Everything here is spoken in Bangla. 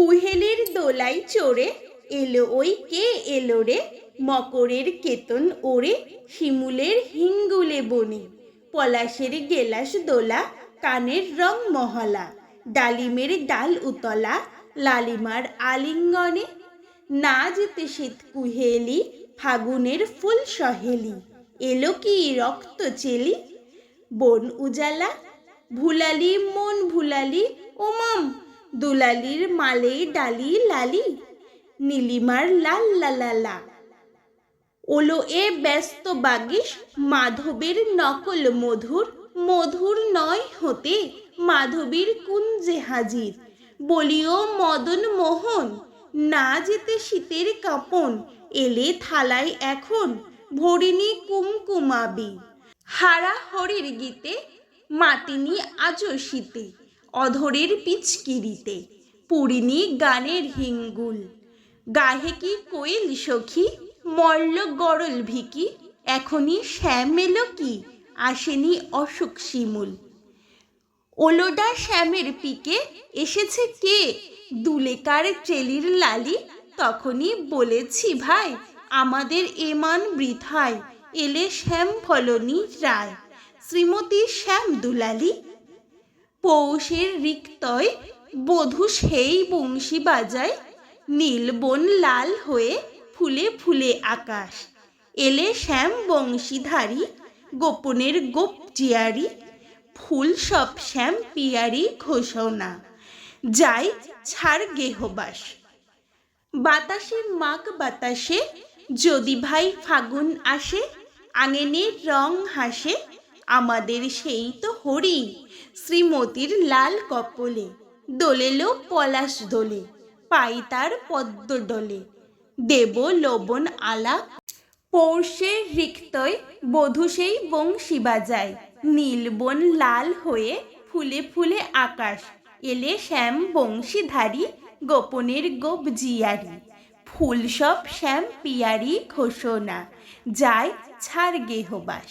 কুহেলের দোলাই চড়ে এলো ওই কে এলো রে? মকরের কেতন ওরে শিমুলের হিঙ্গুলে বনে। পলাশের গেলাস দোলা, কানের রং মহলা। ডালিমের ডাল উতলা, লালিমার আলিঙ্গনে। না যেতে শীত কুহেলি, ফাগুনের ফুল সহেলি। এলো কি রক্ত চেলি? বন উজালা, ভুলালি, মন ভুলালি, ওমাম দুলালির মালে ডালি লালি, নীলিমার লাল লালালা ওলো এ ব্যস্ত বাগিস, মাধবের নকল মধুর মধুর নয় হতে মাধবীর কুঞ্জে হাজির। বলিও মদন মোহন, না যেতে শীতের কাপন, এলে থালায় এখন ভরিণী কুমকুমাবি। হারা হরির গীতে, মাতিনি আজও শীতে। অধরের পিচকিরিতে, পুরিনি গানের হিঙ্গুল। গাহে কি কোয়েল সখী মল্ল গরল ভিকি, এখনই শ্যাম এলো কি, আসেনি অসুখ শিমুল। ওলোডা শ্যামের পিকে এসেছে কে, দুলেকার চেলির লালি, তখনই বলেছি ভাই, আমাদের এমান বৃথায়, এলে শ্যাম ফলনী রায়। শ্রীমতী শ্যাম দুলালি পৌষের রিক্তয় বধূ সেই বংশী বাজায় নীলবন লাল হয়ে ফুলে ফুলে আকাশ। এলে শ্যাম বংশীধারী, গোপনের গোপ জিয়ারি, ফুল সব শ্যাম পিয়ারি ঘোষণা। যাই ছাড় গেহবাস। বাতাসে মাগ বাতাসে যদি ভাই ফাগুন আসে আঙেনের রং হাসে আমাদের সেই তো হরি, শ্রীমতীর লাল কপলে দোলেলো পলাশ দোলে, পাই তার পদ্ম ডলে। দেব লবণ আলা পৌষের রিক্তয় বধূ সেই বংশী বাজায় নীলবন লাল হয়ে ফুলে ফুলে আকাশ, এলে শ্যাম বংশীধারী, গোপনের গোপ জিয়ারি। ফুল সব শ্যাম পিয়ারি ঘোষণা, যায় ছাড় গেহবাস।